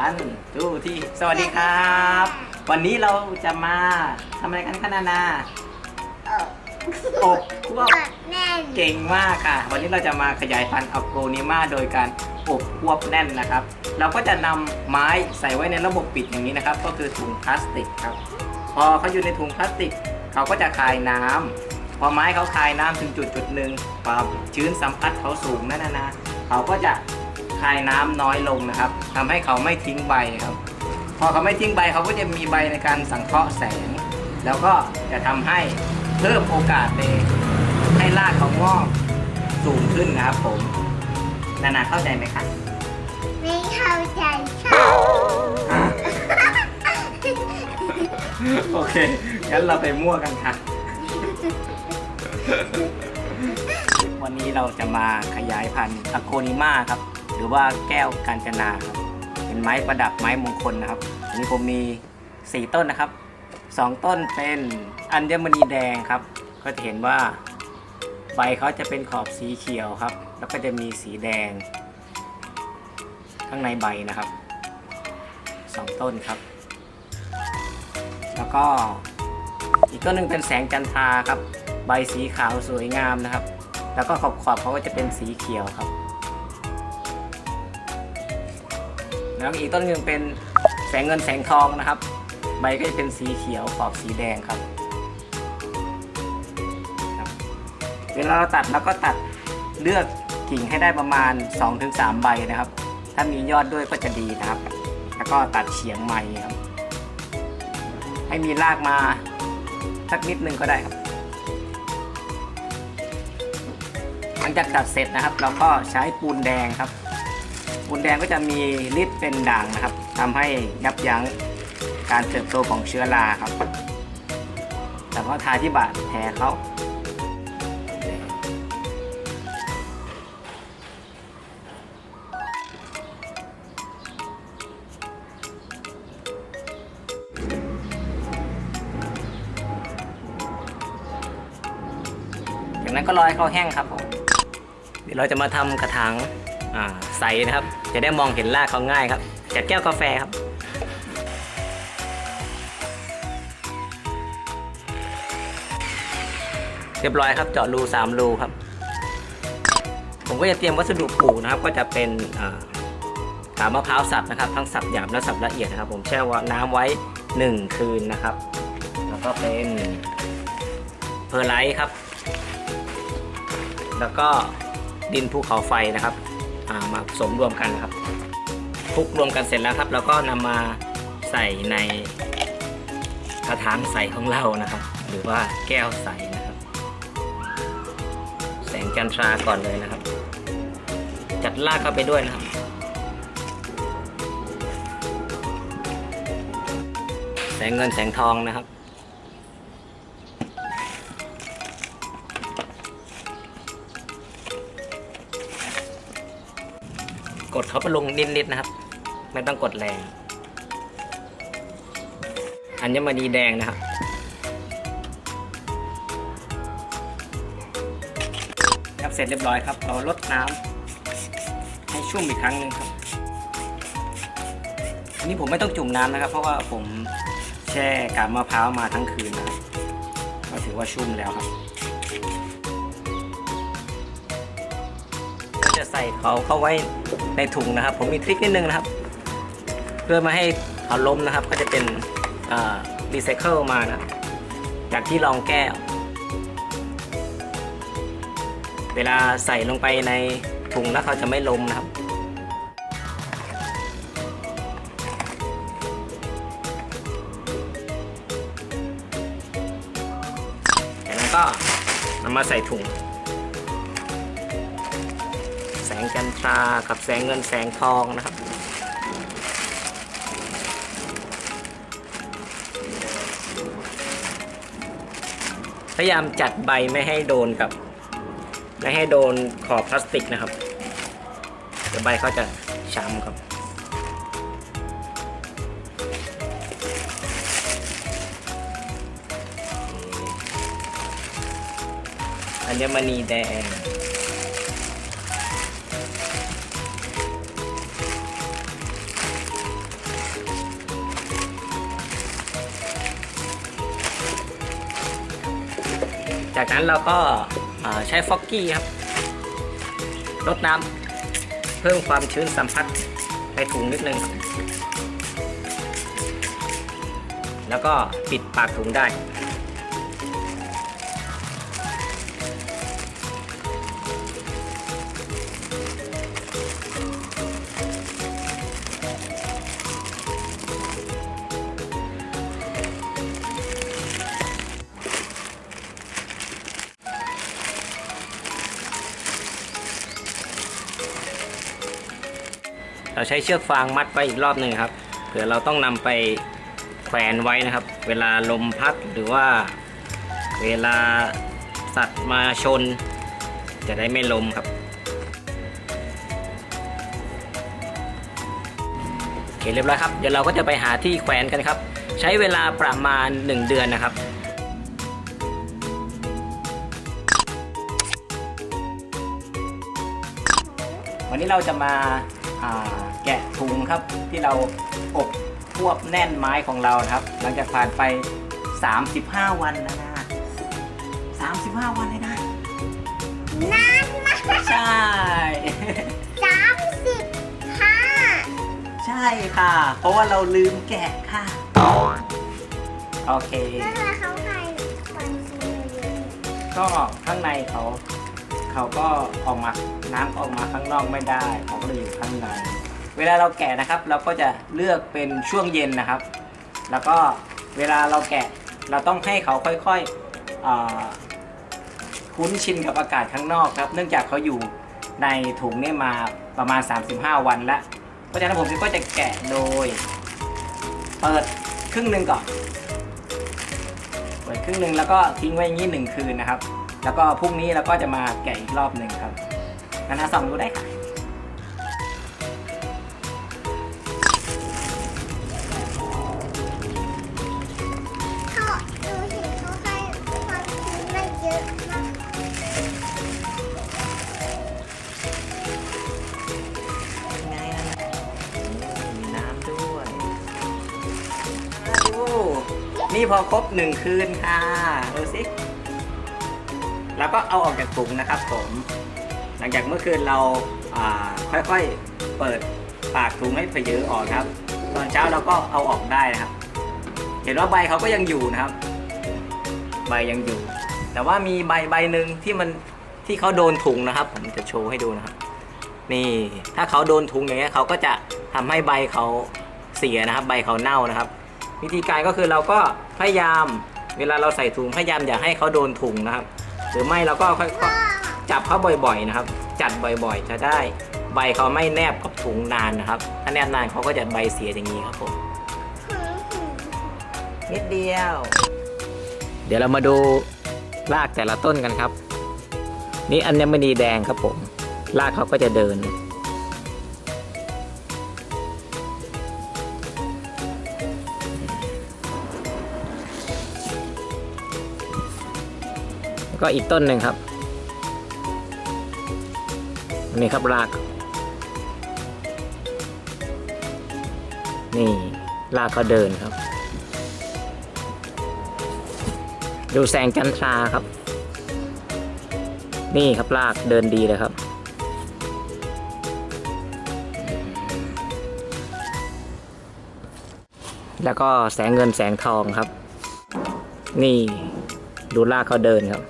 วันดูที่สวัสดีครับ วันนี้เราจะมาทำอะไรกันคะนานาอบควบแน่นเก่งมากค่ะ วันนี้เราจะมาขยายพันธุ์อัลโกนิมาโดยการอบควบแน่นนะครับ เราก็จะนำไม้ใส่ไว้ในระบบปิดอย่างนี้นะครับ ก็คือถุงพลาสติกครับ พอเขาอยู่ในถุงพลาสติก เขาก็จะคายน้ำพอไม้เขาคายน้ำถึงจุดจุดหนึ่งความชื้นสัมผัสเขาสูงนั่นนะนะเขาก็จะ คายน้ำน้อยลงนะครับทำให้เขาไม่ทิ้งใบครับ พอเขาไม่ทิ้งใบเขาก็จะมีใบในการสังเคราะห์แสง แล้วก็จะทำให้เพิ่มโอกาสในให้รากเขางอกสูงขึ้นนะครับผมนานาเข้าใจไหมคะไม่เข้าใจค่ะโอเคงั้นเราไปมั่วกันค่ะวันนี้เราจะมาขยายพันธุ์อะโคนิมาครับ หรือว่าแก้วกาญจนาครับเป็นไม้ประดับไม้มงคลนะครับวันนี้ผมมี 4 ต้นนะครับ 2 ต้นเป็นอัญมณีแดงครับ ก็จะเห็นว่าใบเขาจะเป็นขอบสีเขียวครับ แล้วก็จะมีสีแดง ข้างในใบนะครับ 2 ต้นครับ แล้วก็อีกต้นหนึ่งเป็นแสงจันทราครับ ใบสีขาวสวยงามนะครับ แล้วก็ขอบขอบเขาก็จะเป็นสีเขียวครับ แล้วอีกต้นหนึ่งเป็นแสงเงินแสงทองนะครับ ใบก็จะเป็นสีเขียวขอบสีแดงครับครับ เวลาเราตัดเราก็ตัดเลือกกิ่งให้ได้ประมาณ 2-3 ใบนะครับ ถ้ามียอดด้วยก็จะดีนะครับ แล้วก็ตัดเฉียงใหม่ครับ ให้มีรากมาสักนิดนึงก็ได้ครับหลังจากตัดเสร็จนะครับ เราก็ใช้ปูนแดงครับ ปูนแดงก็จะมีฤทธิ์เป็นด่างนะครับทำให้ยับยั้งการเติบโตของเชื้อราครับแล้วก็ทาที่บาดแผลเขาจากนั้นก็รอให้เขาแห้งครับผม เดี๋ยวเราจะมาทำกระถางใสนะครับ จะได้มองเห็นรากเขาง่ายครับจากแก้วกาแฟครับเรียบร้อยครับเจาะรู3รูครับ ผมก็จะเตรียมวัสดุปลูกนะครับ ก็จะเป็นอ่ามะพร้าวสับนะครับ ทั้งสับหยาบและสับละเอียดนะครับ ผมแช่ว่าน้ำไว้ 1 คืนนะครับ แล้วก็เป็นเพอร์ไลท์ครับ แล้วก็ดินภูเขาไฟนะครับ มาผสมรวมกันนะครับคลุกรวมกันเสร็จแล้วครับแล้วก็นำมาใส่ในกระถางใสของเรานะครับ หรือว่าแก้วใสนะครับ แสงจันทราก่อนเลยนะครับ จัดลากเข้าไปด้วยนะครับแสงเงินแสงทองนะครับ ดเขาไปลงนิดๆนะครับ ไม่ต้องกดแรง อัญมณีแดงนะครับ ครับเสร็จเรียบร้อยครับ เราลดน้ำให้ชุ่มอีกครั้งหนึ่งครับอันนี้ผมไม่ต้องจุ่มน้ำนะครับ เพราะว่าผมแช่กาบมะพร้าวมาทั้งคืนนะก็ถือว่าชุ่มแล้วครับ ใส่เขาเข้าไว้ในถุงนะครับ ผมมีทริคนิดนึงนะครับ เพื่อมาให้เขาล้มนะครับ ก็จะเป็นรีไซเคิลมานะจากที่รองแก้ว เวลาใส่ลงไปในถุงแล้วเขาจะไม่ล้มนะครับจากนั้นก็นำมาใส่ถุง แสงจันทรากับแสงเงินแสงทองนะครับ พยายามจัดใบไม่ให้โดนกับ ไม่ให้โดนขอบพลาสติกนะครับเดี๋ยวใบเขาจะช้ำครับอัญมณีแดง จากนั้นเราก็ใช้ฟอกกี้ครับลดน้ำเพิ่มความชื้นสัมผัสในถุงนิดนึง แล้วก็ปิดปากถุงได้ เราใช้เชือกฟางมัดไว้อีกรอบหนึ่งครับเผื่อเราต้องนำไปแขวนไว้นะครับ เวลาลมพัดหรือว่า เวลาสัตว์มาชน จะได้ไม่ล้มครับโอเคเรียบร้อยครับเดี๋ยวเราก็จะไปหาที่แขวนกันครับ ใช้เวลาประมาณ 1 เดือนนะครับวันนี้เราจะมา แกะถุงครับที่เราอบควบแน่นไม้ของเรานะครับ หลังจากผ่านไป 35 วันแล้วนะ35 วันเลยนะนานมากใช่สามสิบห้าใช่ค่ะ เพราะว่าเราลืมแกะค่ะ โอเค แล้วเวลาเขาใครวันซื้อเยอะก็ข้างในเขา เขาก็ออกมาน้ำก็ออกมาข้างนอกไม่ได้เขาก็เลยอยู่ข้างในเวลาเราแกะนะครับ เราก็จะเลือกเป็นช่วงเย็นนะครับ แล้วก็เวลาเราแกะเราต้องให้เขาค่อยๆคุ้นชินกับอากาศข้างนอกครับ เนื่องจากเขาอยู่ในถุงนี่มาประมาณ 35 วันแล้วเพราะฉะนั้นผมก็จะแกะโดย เปิดครึ่งหนึ่งก่อน เปิดครึ่งหนึ่งแล้วก็ทิ้งไว้อย่างนี้หนึ่งคืนนะครับ แล้วก็พรุ่งนี้เราก็จะมาแกะอีกรอบหนึ่งครับงั้นนะส่องดูได้ค่ะเขาดูเห็นเขาให้ความชื้นไม่เยอะมากไงนะมีน้ำด้วยดูนี่พอครบหนึ่งคืนค่ะ ดูสิ แล้วก็เอาออกจากถุงนะครับผม หลังจากเมื่อคืนเราค่อยๆเปิดปากถุงให้เพเยอออกครับ ตอนเช้าเราก็เอาออกได้นะครับ เห็นว่าใบเขาก็ยังอยู่นะครับ ใบยังอยู่ แต่ว่ามีใบใบหนึ่งที่มันที่เขาโดนถุงนะครับ ผมจะโชว์ให้ดูนะครับ นี่ถ้าเขาโดนถุงอย่างเงี้ยเขาก็จะทำให้ใบเขาเสียนะครับ ใบเขาเน่านะครับ วิธีการก็คือเราก็พยายามเวลาเราใส่ถุงพยายามอย่าให้เขาโดนถุงนะครับ หรือไม่เราก็ค่อยๆจับเขาบ่อยๆนะครับ จัดบ่อยๆ จะได้ใบเขาไม่แนบกับถุงนานนะครับ ถ้าแนบนานเขาก็จะใบเสียอย่างนี้ครับผมนิดเดียว เดี๋ยวเรามาดูรากแต่ละต้นกันครับ นี่อัญมณีแดงครับผม รากเขาก็จะเดิน ก็อีกต้นหนึ่งครับ นี่ครับราก นี่รากเขาเดินครับ ดูแสงจันทราครับ นี่ครับรากเดินดีเลยครับแล้วก็แสงเงินแสงทองครับ นี่ดูรากเขาเดินครับ